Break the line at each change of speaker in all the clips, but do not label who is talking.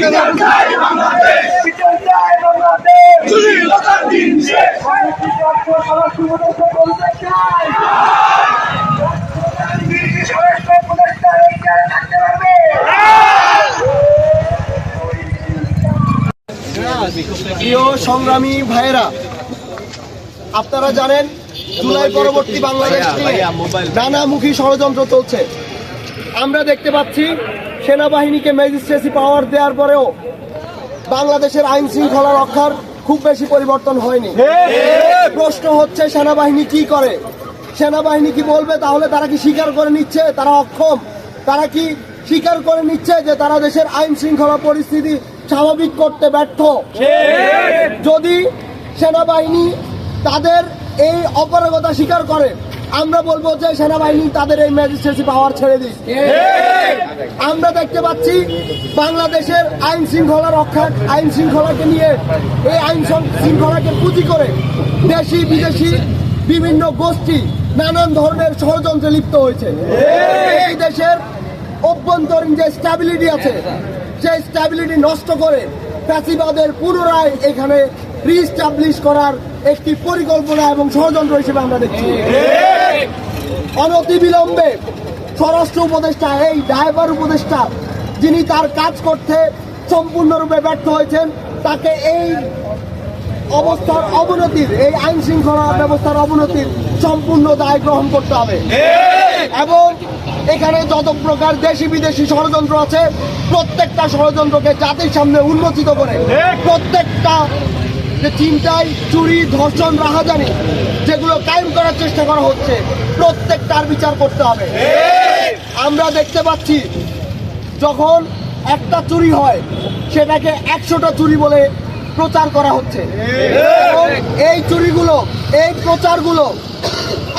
বিচার
প্রিয় সংগ্রামী ভাইয়েরা, আপনারা জানেন জুলাই পরবর্তী বাংলাদেশ নানামুখী ষড়যন্ত্র চলছে। আমরা দেখতে পাচ্ছি সেনাবাহিনীকে ম্যাজিস্ট্রেসি পাওয়ার দেওয়ার পরেও বাংলাদেশের আইন শৃঙ্খলা রক্ষার খুব বেশি পরিবর্তন হয়নি। প্রশ্ন হচ্ছে সেনাবাহিনী কি করে? সেনাবাহিনী কি বলবে? তাহলে তারা কি স্বীকার করে নিচ্ছে? তারা অক্ষম। তারা কি স্বীকার করে নিচ্ছে যে তারা দেশের আইন শৃঙ্খলা পরিস্থিতি স্বাভাবিক করতে ব্যর্থ? যদি সেনাবাহিনী তাদের এই অপারগতা স্বীকার করে আমরা বলব যে সেনাবাহিনী তাদের এই ম্যাজিস্ট্রেসি পাওয়ার ছেড়ে দিক। আমরা দেখতে পাচ্ছি বাংলাদেশের আইন শৃঙ্খলা রক্ষা, আইন শৃঙ্খলাকে নিয়ে, এই আইন শৃঙ্খলাকে পুঁজি করে দেশি, বিদেশি বিভিন্ন গোষ্ঠী নানান ধরনের ষড়যন্ত্রে লিপ্ত হয়েছে। এই দেশের অভ্যন্তরীণ যে স্ট্যাবিলিটি আছে সেই স্ট্যাবিলিটি নষ্ট করে ফ্যাসিবাদের পুনরায় এখানে রিস্টাবলিশ করার একটি পরিকল্পনা এবং ষড়যন্ত্র হিসেবে আমরা দেখছি। অনতিবিলম্বে স্বরাষ্ট্র উপদেষ্টা, এই ড্রাইভার উপদেষ্টা, যিনি তার কাজ করতে সম্পূর্ণরূপে ব্যর্থ হয়েছেন, তাকে এই অবস্থার অবনতির, এই আইন শৃঙ্খলা ব্যবস্থার অবনতির সম্পূর্ণ দায় গ্রহণ করতে হবে। এবং এখানে যত প্রকার দেশি বিদেশি ষড়যন্ত্র আছে, প্রত্যেকটা ষড়যন্ত্রকে জাতির সামনে উন্মোচিত করে, প্রত্যেকটা যে চিন্তাই চুরি, ধর্ষণ, রাহাজানি যেগুলো কায়েম করার চেষ্টা করা হচ্ছে প্রত্যেকটার বিচার করতে হবে। আমরা দেখতে পাচ্ছি, যখন একটা চুরি হয়, সেটাকে একশোটা চুরি বলে প্রচার করা হচ্ছে। এই চুরিগুলো, এই প্রচারগুলো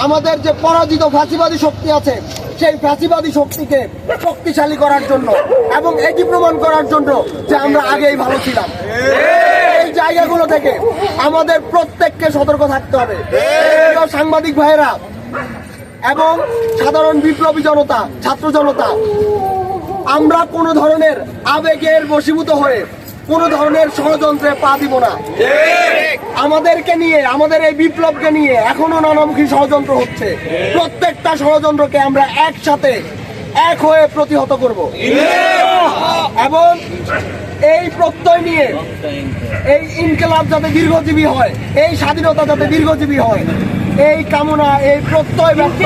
আমাদের যে পরাজিত ফ্যাসিবাদী শক্তি আছে, সেই ফ্যাসিবাদী শক্তিকে শক্তিশালী করার জন্য এবং এটি প্রমাণ করার জন্য যে আমরা আগেই ভালো ছিলাম। জায়গাগুলো থেকে আমাদের প্রত্যেককে সতর্ক থাকতে হবে। সাংবাদিক ভাইয়েরা, এবং সাধারণ বিপ্লবী জনতা, ছাত্র জনতা, আমরা কোনো ধরনের আবেগের বশীভূত হয়ে কোনো ধরনের ষড়যন্ত্রে পা দিব না। আমাদেরকে নিয়ে, আমাদের এই বিপ্লবকে নিয়ে এখনও নানামুখী ষড়যন্ত্র হচ্ছে। প্রত্যেকটা ষড়যন্ত্রকে আমরা একসাথে, এক হয়ে প্রতিহত করব। এবং এই প্রত্যয় নিয়ে এই ইনকেলাব যাতে দীর্ঘজীবী হয় এই স্বাধীনতা যাতে দীর্ঘজীবী হয় এই কামনা এই প্রত্যয় ব্যক্ত